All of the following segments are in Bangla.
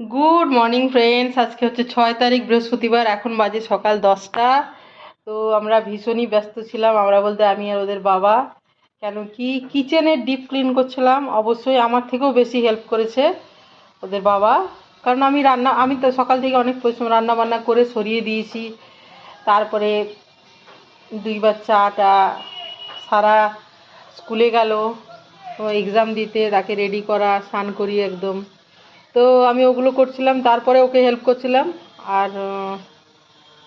গুড মর্নিং ফ্রেন্ডস আজকে হচ্ছে ছয় তারিখ, বৃহস্পতিবার। এখন বাজে সকাল দশটা। তো আমরা ভীষণই ব্যস্ত ছিলাম। আমরা বলতে আমি আর ওদের বাবা। কেন কি? কিচেনের ডিপ ক্লিন করছিলাম। অবশ্যই আমার থেকেও বেশি হেল্প করেছে ওদের বাবা। কারণ আমি রান্না, আমি তো সকাল থেকে অনেক পরিশ্রম রান্না বান্না করে সরিয়ে দিয়েছি। তারপরে দুইবার চাটা সারা স্কুলে গেল। এক্সাম দিতে তাকে রেডি করা, স্নান করিয়ে একদম। তো আমি ওগুলো করছিলাম, তারপরে ওকে হেল্প করছিলাম। আর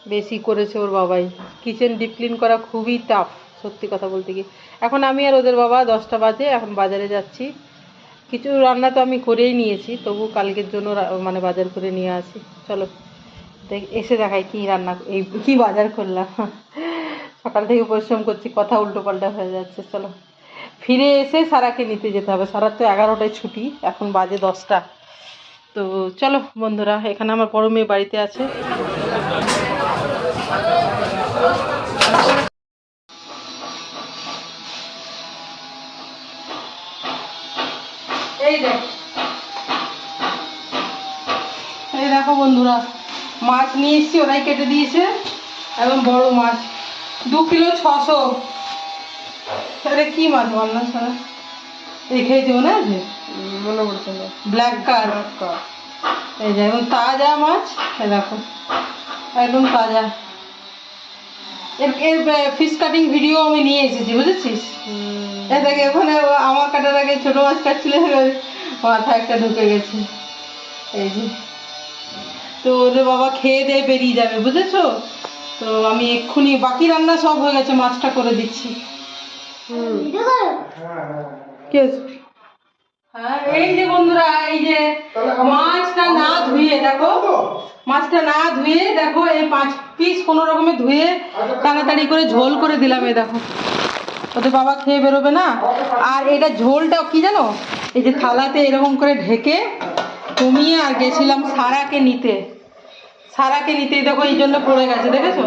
বেশি করেছে ওর বাবাই। কিচেন ডিপ ক্লিন করা খুবই টাফ সত্যি কথা বলতে গিয়ে। এখন আমি আর ওদের বাবা দশটা বাজে, এখন বাজারে যাচ্ছি। কিছু রান্না তো আমি করেই নিয়েছি, তবু কালকের জন্য মানে বাজার করে নিয়ে আসি। চলো, দেখ, এসে দেখাই কি রান্না, এই, কী বাজার করলাম। সকাল থেকে পরিশ্রম করছি, কথা উল্টো পাল্টা হয়ে যাচ্ছে, চলো। ফিরে এসে সারাকে নিতে যেতে হবে, সারার তো এগারোটায় ছুটি, এখন বাজে দশটা। তো চলো বন্ধুরা, এখানে আমার বড় মেয়ে বাড়িতে আছে। এই দেখ। বন্ধুরা, মাছ নিয়ে এসেছি, ওরাই কেটে দিয়েছে, একদম বড় মাছ। দু কিলো ছশো। কি মাছ বললাম সারা? এই খেয়েছি মনে আছে মনে পড়ছে না। ব্ল্যাক কার এই যে একদম তাজা মাছ এই দেখো। একদম তাজা। এর এর ফিশ কাটিং ভিডিও আমি নিয়ে এসেছি বুঝেছিস? এই দেখে ওখানে আমার কাটার আগে ছোট মাছ কাটছিল মাথা একটা ঢুকে গেছে। এই যে। তো ওদের বাবা খেয়ে দিয়ে বেরিয়ে যাবে বুঝেছ? তো আমি এক্ষুনি বাকি রান্না সব হয়ে গেছে মাছটা করে দিচ্ছি। কে? হ্যাঁ এই যে বন্ধুরা এই যে মাছটা না ধুয়ে দেখো মাছটা না ধুয়ে দেখো এই পাঁচ পিস কোনো রকমে ধুয়ে তাড়াতাড়ি করে ঝোল করে দিলাম এই দেখো। ওদের বাবা খেয়ে বেরোবে না? আর এটা ঝোলটা কি জানো? এই যে থালাতে এরকম করে ঢেকে কমিয়ে আর গেছিলাম সারাকে নিতে। সারাকে নিতে দেখো এই জন্য পড়ে গেছে দেখেছ?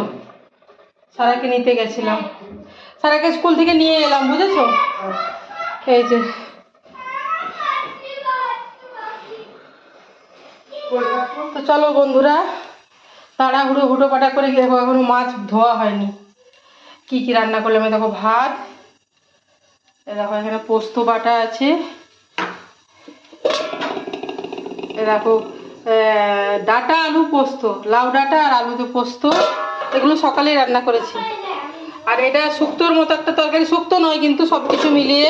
সারাকে নিতে গেছিলাম। সারাকে স্কুল থেকে নিয়ে এলাম বুঝেছ? এই যে। তো চলো বন্ধুরা, তাড়াহুড়ো হুটো পাটা করে দেখো এখনও মাছ ধোয়া হয়নি। কি কি রান্না করলাম দেখো ভাত দেখো এখানে পোস্ত বাটা আছে। দেখো ডাটা, আলু, পোস্ত, লাউ ডাটা আর আলুতে পোস্ত, এগুলো সকালেই রান্না করেছি। আর এটা শুক্তোর মতো একটা তরকারি, শুক্তো নয় কিন্তু সব কিছু মিলিয়ে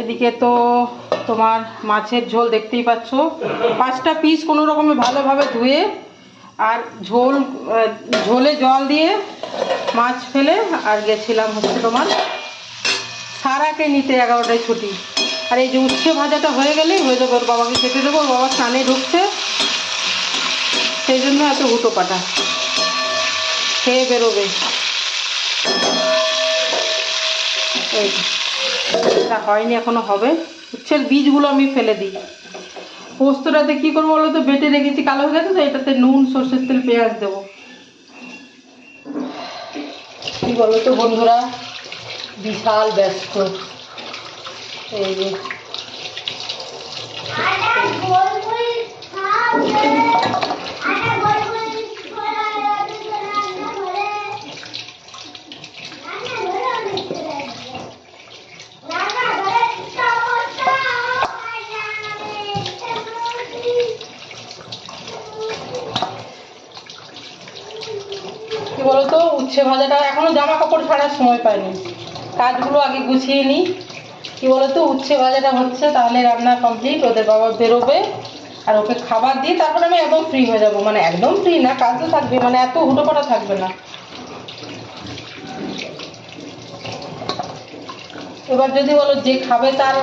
এদিকে তো তোমার মাছের ঝোল দেখতেই পাচ্ছ। পাঁচটা পিস কোনো রকমে ভালোভাবে ধুয়ে আর ঝোল ঝোলে জল দিয়ে মাছ ফেলে আর গেছিলাম হচ্ছে তোমার সারাকে নিতে এগারোটায় ছুটি। আর এই যে উচ্ছে ভাজাটা হয়ে গেলেই হয়ে যাবে, ওর বাবাকে খেতে দেবো, ওর বাবা স্নানে ঢুকছে। সেই জন্য এত হুটো পাটা। খেয়ে বেরোবে। এই। এটা হয়নি, এখনও হবে। উচ্ছের বীজগুলো আমি ফেলে দিই। পোস্তটাতে কি করব বলো তো? বেটে রেখেছি কালো হয়ে গেছে তো, এটাতে নুন, সর্ষের তেল, পেঁয়াজ দেবো। কি বলো তো বন্ধুরা? বিশাল ব্যস্ত। এই যে কি বলতো, উচ্ছে ভাজাটা এখনও জামা কাপড় ছাড়ার সময় পাইনি। কাজগুলো আগে গুছিয়ে নিই। কি বলতো, উচ্ছে ভাজাটা হচ্ছে, তাহলে রান্না কমপ্লিট ওদের বাবা বেরোবে, আর ওকে খাবার দিই তারপরে আমি একদম ফ্রি হয়ে যাব। মানে একদম ফ্রি না, কাজও থাকবে মানে এত হুটোপাটা থাকবে না। এবার যদি বলো, যে খাবে তার,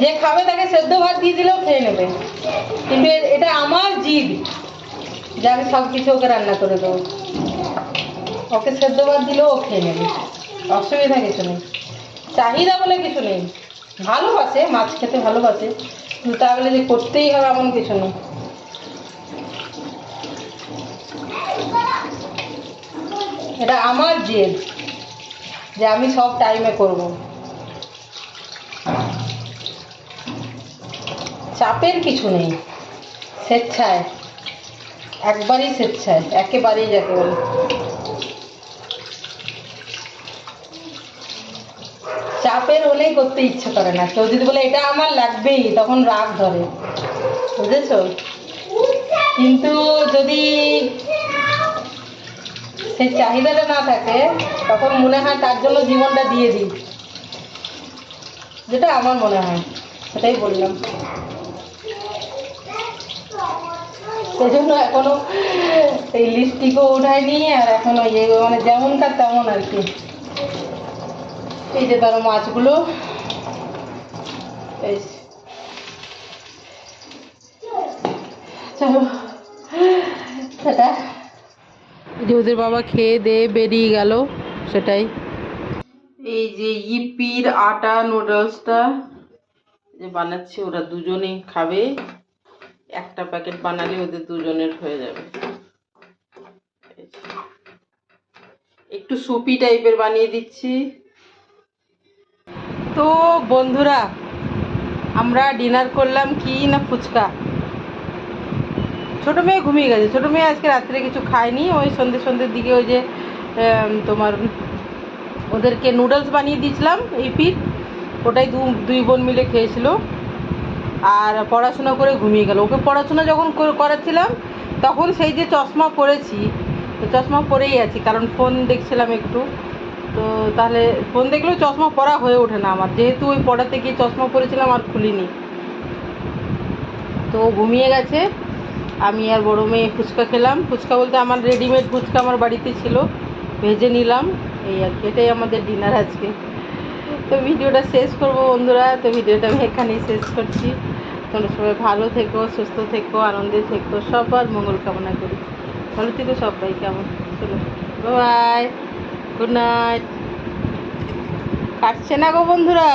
যে খাবে তাকে সেদ্ধ ভাত দিয়ে দিলেও খেয়ে নেবে। কিন্তু এটা আমার জিদ, যে আমি সব কিছু ওকে রান্না করে দেবো। ওকে সেদ্ধ ভাত দিলেও ও খেয়ে নেবে। অসুবিধা কিছু নেই। চাহিদা বলে কিছু নেই। ভালোবাসে, মাছ খেতে ভালোবাসে। কিন্তু তাহলে যে করতেই হবে এমন কিছু নেই। এটা আমার জেদ যে আমি সব টাইমে করব। চাপের কিছু নেই। স্বেচ্ছায়। একবারই স্বেচ্ছায়। একেবারেই যাকে বলে। চাপের হলেই করতে ইচ্ছে করে না। কেউ যদি বলে, এটা আমার লাগবেই, তখন রাগ ধরে। বুঝেছ? কিন্তু যদি সেই চাহিদাটা না থাকে, তখন মনে হয় তার জন্য জীবনটা দিয়ে দিই। যেটা আমার মনে হয়, সেটাই বললাম। সেই জন্য এখনও এই লিপস্টিকও উঠায়নি আর এখনও ইয়ে মানে যেমনকার তেমন আর কি। এই যে তার মাছগুলো। এই চলো। সেটা যে ওদের বাবা খেয়ে দিয়ে বেরিয়ে গেল সেটাই। এই যে ইপির আটা নুডলসটা যে বানাচ্ছি ওরা দুজনেই খাবে। একটা প্যাকেট বানালে ওদের দুজনের হয়ে যাবে। একটু সুপি টাইপের বানিয়ে দিচ্ছি। তো বন্ধুরা, আমরা ডিনার করলাম কি না ফুচকা? ছোটো মেয়ে ঘুমিয়ে গেছে। ছোটো মেয়ে আজকে রাত্রে কিছু খায়নি। ওই সন্ধ্যে সন্ধ্যের দিকে ওই যে তোমার ওদেরকে নুডলস বানিয়ে দিয়েছিলাম, এই পিঠ ওটাই দুই বোন মিলে খেয়েছিল। আর পড়াশোনা করে ঘুমিয়ে গেল। ওকে পড়াশোনা যখন কর- করাচ্ছিলাম, তখন সেই যে চশমা পরেছি চশমা পরেই আছি। কারণ ফোন দেখছিলাম একটু। তো তাহলে ফোন দেখলেও চশমা পরা হয়ে ওঠে না আমার। যেহেতু ওই পড়াতে গিয়ে চশমা পরেছিলাম আর খুলিনি। তো ঘুমিয়ে গেছে। আমি আর বড়ো মেয়ে ফুচকা খেলাম। ফুচকা বলতে আমার রেডিমেড ফুচকা আমার বাড়িতে ছিল। ভেজে নিলাম। এই আর কি, এটাই আমাদের ডিনার আজকে। তো ভিডিওটা শেষ করব বন্ধুরা। তো ভিডিওটা আমি এখানেই শেষ করছি। তোমরা সবাই ভালো থেকো, সুস্থ থেকো, আনন্দে থেকো। সবার মঙ্গল কামনা করি। ভালো থেকো সবাই কেমন চলো বাই গুড নাইট কাটছে না গো বন্ধুরা।